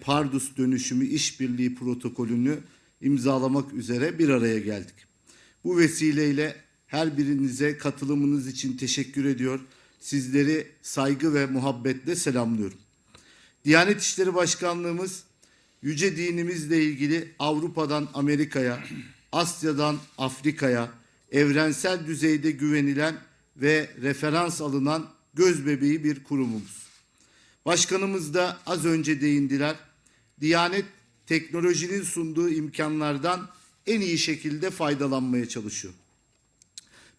Pardus dönüşümü işbirliği protokolünü imzalamak üzere bir araya geldik. Bu vesileyle her birinize katılımınız için teşekkür ediyor. Sizleri saygı ve muhabbetle selamlıyorum. Diyanet İşleri Başkanlığımız yüce dinimizle ilgili Avrupa'dan Amerika'ya, Asya'dan Afrika'ya evrensel düzeyde güvenilen ve referans alınan göz bebeği bir kurumumuz. Başkanımız da az önce değindiler. Diyanet teknolojinin sunduğu imkanlardan en iyi şekilde faydalanmaya çalışıyor.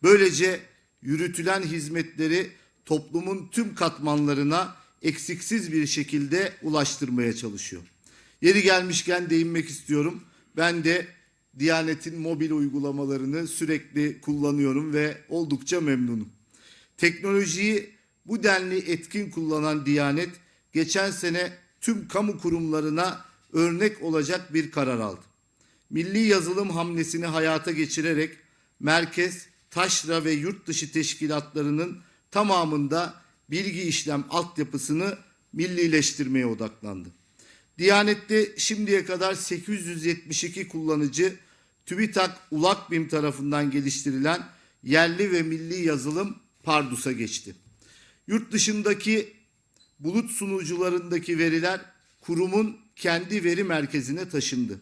Böylece yürütülen hizmetleri toplumun tüm katmanlarına eksiksiz bir şekilde ulaştırmaya çalışıyor. Yeri gelmişken değinmek istiyorum. Ben de Diyanet'in mobil uygulamalarını sürekli kullanıyorum ve oldukça memnunum. Teknolojiyi bu denli etkin kullanan Diyanet geçen sene tüm kamu kurumlarına örnek olacak bir karar aldı. Milli yazılım hamlesini hayata geçirerek merkez, taşra ve yurt dışı teşkilatlarının tamamında bilgi işlem altyapısını millileştirmeye odaklandı. Diyanet'te şimdiye kadar 872 kullanıcı TÜBİTAK ULAKBİM tarafından geliştirilen yerli ve milli yazılım Pardus'a geçti. Yurt dışındaki bulut sunucularındaki veriler kurumun kendi veri merkezine taşındı.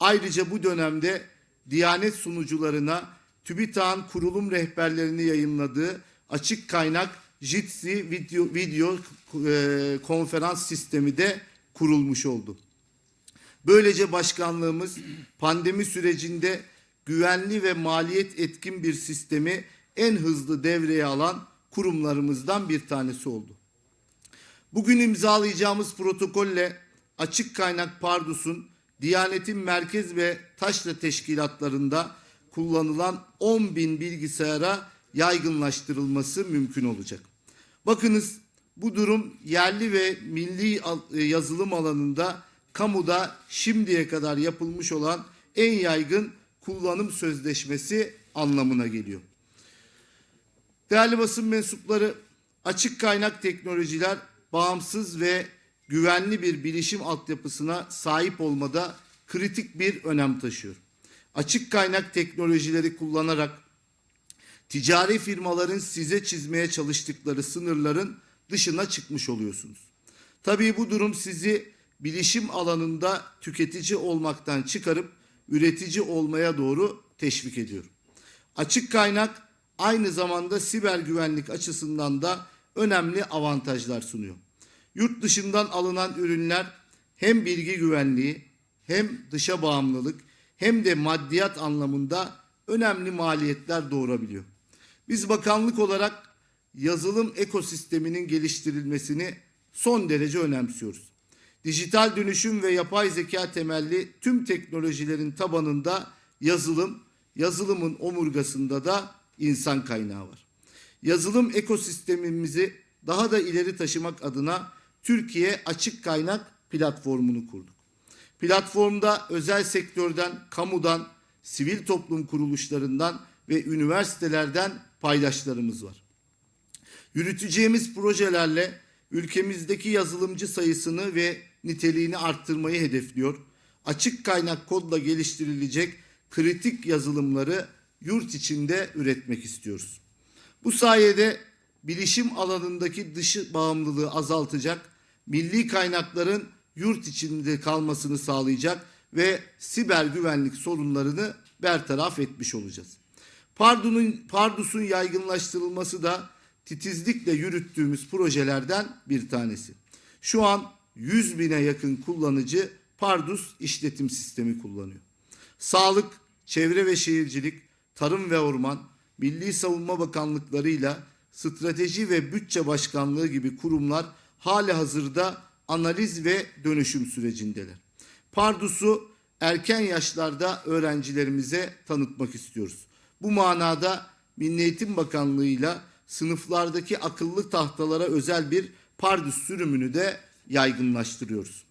Ayrıca bu dönemde Diyanet sunucularına TÜBİTAK'ın kurulum rehberlerini yayınladığı açık kaynak Jitsi video, video e, konferans sistemi de kurulmuş oldu. Böylece başkanlığımız pandemi sürecinde güvenli ve maliyet etkin bir sistemi en hızlı devreye alan kurumlarımızdan bir tanesi oldu. Bugün imzalayacağımız protokolle açık kaynak Pardus'un Diyanet'in merkez ve taşra teşkilatlarında kullanılan 10 bin bilgisayara yaygınlaştırılması mümkün olacak. Bakınız bu durum yerli ve milli e, yazılım alanında kamuda şimdiye kadar yapılmış olan en yaygın kullanım sözleşmesi anlamına geliyor. Değerli basın mensupları, açık kaynak teknolojiler bağımsız ve güvenli bir bilişim altyapısına sahip olmada kritik bir önem taşıyor. Açık kaynak teknolojileri kullanarak ticari firmaların size çizmeye çalıştıkları sınırların dışına çıkmış oluyorsunuz. Tabii bu durum sizi bilişim alanında tüketici olmaktan çıkarıp üretici olmaya doğru teşvik ediyor. Açık kaynak aynı zamanda siber güvenlik açısından da önemli avantajlar sunuyor. Yurt dışından alınan ürünler hem bilgi güvenliği hem dışa bağımlılık hem de maddiyat anlamında önemli maliyetler doğurabiliyor. Biz bakanlık olarak yazılım ekosisteminin geliştirilmesini son derece önemsiyoruz. Dijital dönüşüm ve yapay zeka temelli tüm teknolojilerin tabanında yazılım, yazılımın omurgasında da insan kaynağı var. Yazılım ekosistemimizi daha da ileri taşımak adına Türkiye Açık Kaynak platformunu kurduk. Platformda özel sektörden, kamudan, sivil toplum kuruluşlarından ve üniversitelerden paydaşlarımız var. Yürüteceğimiz projelerle ülkemizdeki yazılımcı sayısını ve niteliğini arttırmayı hedefliyor. Açık kaynak kodla geliştirilecek kritik yazılımları yurt içinde üretmek istiyoruz. Bu sayede bilişim alanındaki dışı bağımlılığı azaltacak, milli kaynakların yurt içinde kalmasını sağlayacak ve siber güvenlik sorunlarını bertaraf etmiş olacağız. Pardus'un Pardus'un yaygınlaştırılması da titizlikle yürüttüğümüz projelerden bir tanesi. Şu an 100 bine yakın kullanıcı Pardus işletim sistemi kullanıyor. Sağlık, Çevre ve Şehircilik, Tarım ve Orman, Milli Savunma Bakanlıklarıyla Strateji ve Bütçe Başkanlığı gibi kurumlar hali hazırda analiz ve dönüşüm sürecindeler. Pardus'u erken yaşlarda öğrencilerimize tanıtmak istiyoruz. Bu manada Milli Eğitim Bakanlığı'yla sınıflardaki akıllı tahtalara özel bir Pardus sürümünü de yaygınlaştırıyoruz.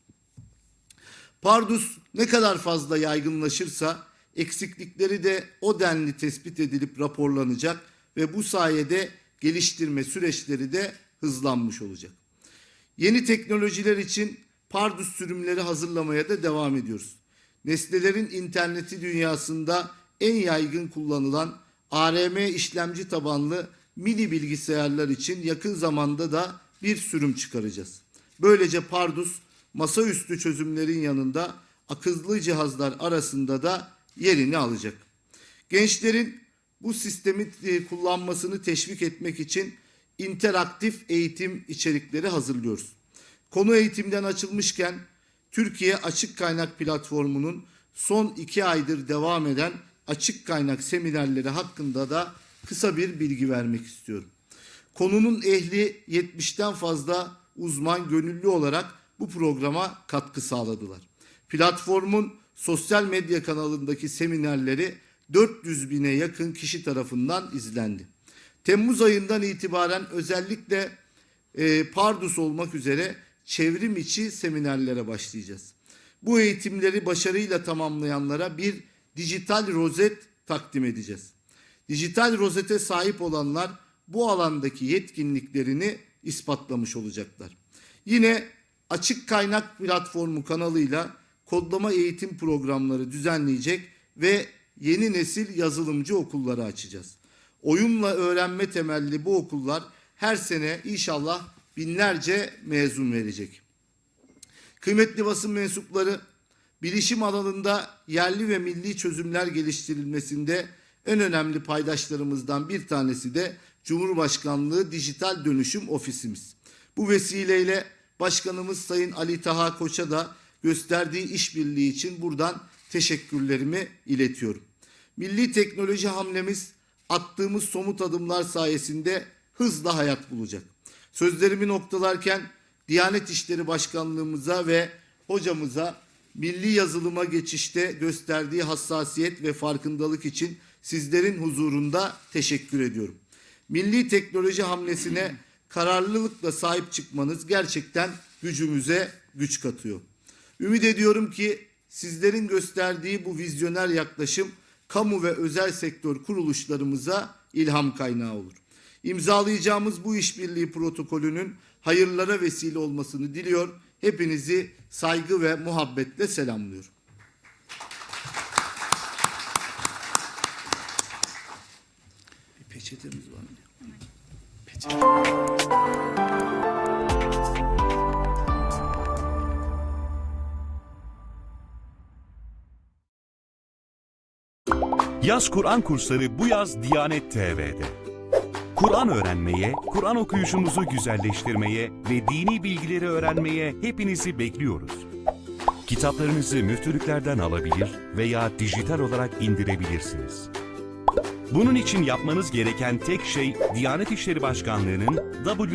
Pardus ne kadar fazla yaygınlaşırsa eksiklikleri de o denli tespit edilip raporlanacak ve bu sayede geliştirme süreçleri de hızlanmış olacak. Yeni teknolojiler için pardus sürümleri hazırlamaya da devam ediyoruz. Nesnelerin interneti dünyasında en yaygın kullanılan ARM işlemci tabanlı mini bilgisayarlar için yakın zamanda da bir sürüm çıkaracağız. Böylece Pardus masaüstü çözümlerin yanında akıllı cihazlar arasında da yerini alacak. Gençlerin bu sistemi e, kullanmasını teşvik etmek için interaktif eğitim içerikleri hazırlıyoruz. Konu eğitimden açılmışken Türkiye Açık Kaynak Platformu'nun son iki aydır devam eden açık kaynak seminerleri hakkında da kısa bir bilgi vermek istiyorum. Konunun ehli 70'ten fazla uzman gönüllü olarak bu programa katkı sağladılar. Platformun sosyal medya kanalındaki seminerleri 400 bine yakın kişi tarafından izlendi. Temmuz ayından itibaren özellikle e, Pardus olmak üzere çevrim içi seminerlere başlayacağız. Bu eğitimleri başarıyla tamamlayanlara bir dijital rozet takdim edeceğiz. Dijital rozete sahip olanlar bu alandaki yetkinliklerini ispatlamış olacaklar. Yine açık kaynak platformu kanalıyla kodlama eğitim programları düzenleyecek ve yeni nesil yazılımcı okulları açacağız. Oyunla öğrenme temelli bu okullar her sene inşallah binlerce mezun verecek. Kıymetli basın mensupları, bilişim alanında yerli ve milli çözümler geliştirilmesinde en önemli paydaşlarımızdan bir tanesi de Cumhurbaşkanlığı Dijital Dönüşüm Ofisimiz. Bu vesileyle Başkanımız Sayın Ali Taha Koç'a da gösterdiği işbirliği için buradan teşekkürlerimi iletiyorum. Milli teknoloji hamlemiz attığımız somut adımlar sayesinde hızla hayat bulacak. Sözlerimi noktalarken Diyanet İşleri Başkanlığımıza ve hocamıza milli yazılıma geçişte gösterdiği hassasiyet ve farkındalık için sizlerin huzurunda teşekkür ediyorum. Milli teknoloji hamlesine kararlılıkla sahip çıkmanız gerçekten gücümüze güç katıyor. Ümit ediyorum ki sizlerin gösterdiği bu vizyoner yaklaşım kamu ve özel sektör kuruluşlarımıza ilham kaynağı olur. İmzalayacağımız bu işbirliği protokolünün hayırlara vesile olmasını diliyor. Hepinizi saygı ve muhabbetle selamlıyorum. Bir peçetemiz var mı? Peçete. Yaz Kur'an kursları bu yaz Diyanet TV'de. Kur'an öğrenmeye, Kur'an okuyuşumuzu güzelleştirmeye ve dini bilgileri öğrenmeye hepinizi bekliyoruz. Kitaplarınızı müftülüklerden alabilir veya dijital olarak indirebilirsiniz. Bunun için yapmanız gereken tek şey Diyanet İşleri Başkanlığı'nın